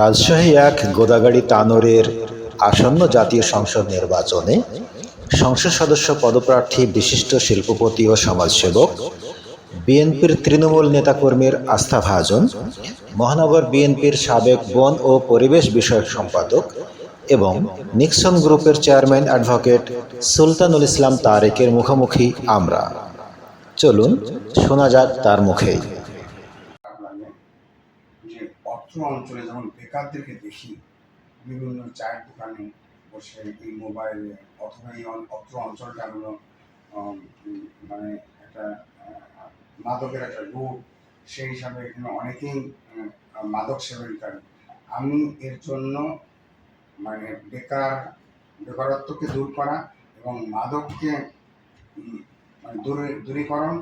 রাজশাহী এক গোদাগাড়ি তানোরের আসন্ন জাতীয় সংসদ নির্বাচনে সংসদ সদস্য পদপ্রার্থী, বিশিষ্ট শিল্পপতি ও সমাজসেবক, বিএনপির তৃণমূল নেতাকর্মীর আস্থাভাজন মহানগর বিএনপির সাবেক বন ও পরিবেশ বিষয়ক সম্পাদক এবং নিক্সন গ্রুপের চেয়ারম্যান অ্যাডভোকেট সুলতানুল ইসলাম তারেকের মুখোমুখি আমরা। চলুন, শোনা যাক তার মুখেই। অত্র অঞ্চলে যখন বেকারদেরকে দেখি, বিভিন্ন চায়ের দোকানে বসে এই মোবাইলে অথবা এই অত্র অঞ্চলটা হলো মানে একটা মাদকের একটা রূপ। সেই হিসাবে এখানে অনেকেই মাদক সেবনকারী। আমি এর জন্য মানে বেকার, বেকারত্বকে দূর করা এবং মাদককে মানে দূরে, দূরীকরণ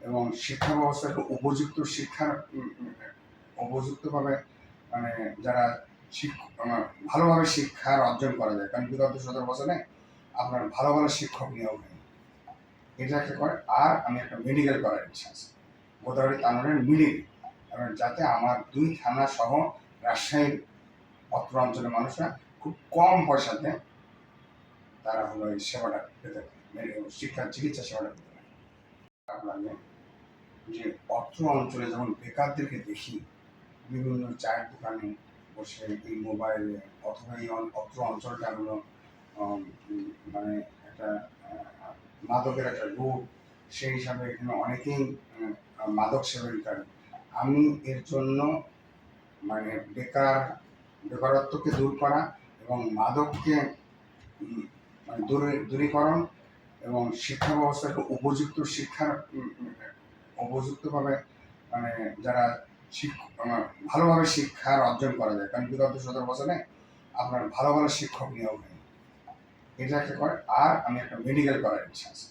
এবং শিক্ষা ব্যবস্থাকে উপযুক্ত শিক্ষার উপযুক্তভাবে মানে যারা আহ, ভালোভাবে শিক্ষার অর্জন করা যায়। কারণ বিগত সতেরো বছরে আপনার ভালো ভালো শিক্ষক নিয়োগ হয়নি এটা একটা করে। আর আমি একটা মেডিকেল করার ইচ্ছা আছে। গোদাবরী তানোরের মিডিল। যাতে আমার দুই থানা সহ রাজশাহীর অত্র অঞ্চলের মানুষরা খুব কম পয়সাতে তারা হলো এই সেবাটা পেতে পারে। শিক্ষা চিকিৎসা সেবাটা পেতে পারে। যে অত্র অঞ্চলে যখন বেকারদেরকে দেখি বিভিন্ন চায়ের দোকানে বসে এই মোবাইলে অথবা এই অত্র অঞ্চলটা হলো মানে একটা মাদকের একটা রূপ। সেই হিসাবে এখানে অনেকেই মাদক সেবনকারী। আমি এর জন্য মানে বেকার, বেকারত্বকে দূর করা এবং মাদককে মানে দূরে, দূরীকরণ এবং শিক্ষা ব্যবস্থাকে উপযুক্ত শিক্ষার উপযুক্তভাবে মানে যারা ভালোভাবে শিক্ষার অর্জন করা যায়। কারণ বিগত সতেরো বছরে আপনার ভালো ভালো শিক্ষক নিয়োগ হয়নি এটা একটা করে। আর আমি একটা মেডিকেল করার ইচ্ছা আছে।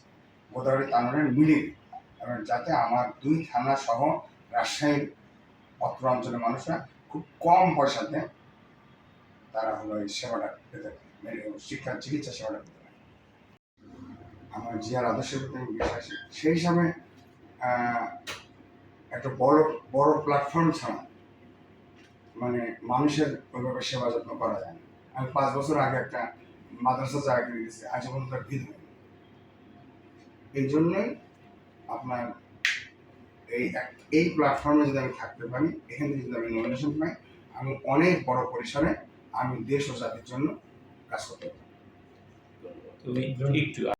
গোদাবরী তানোরের মিডিল। কারণ যাতে আমার দুই থানা সহ রাজশাহীর অত্র অঞ্চলের মানুষরা খুব কম পয়সাতে তারা হলো এই সেবাটা পেতে পারে। শিক্ষা চিকিৎসা সেবাটা পেতে পারে। আমার জিয়ার আদর্শের প্রতি আমি বিশ্বাসী। সেই হিসাবে একটা বড় বড় প্ল্যাটফর্ম ছাড়া মানে মানুষের ওইভাবে সেবা যত্ন করা যায় না। আমি পাঁচ বছর আগে একটা মাদ্রাসা কিনে দিয়েছি আজ পর্যন্ত তার ভিত হয়নি এই জন্যই আপনার এই এই প্ল্যাটফর্মে যদি আমি থাকতে পারি, এখান থেকে যদি আমি নমিনেশন পাই, আমি অনেক বড় পরিসরে আমি দেশ ও জাতির জন্য কাজ করতে পারি তুমি একটু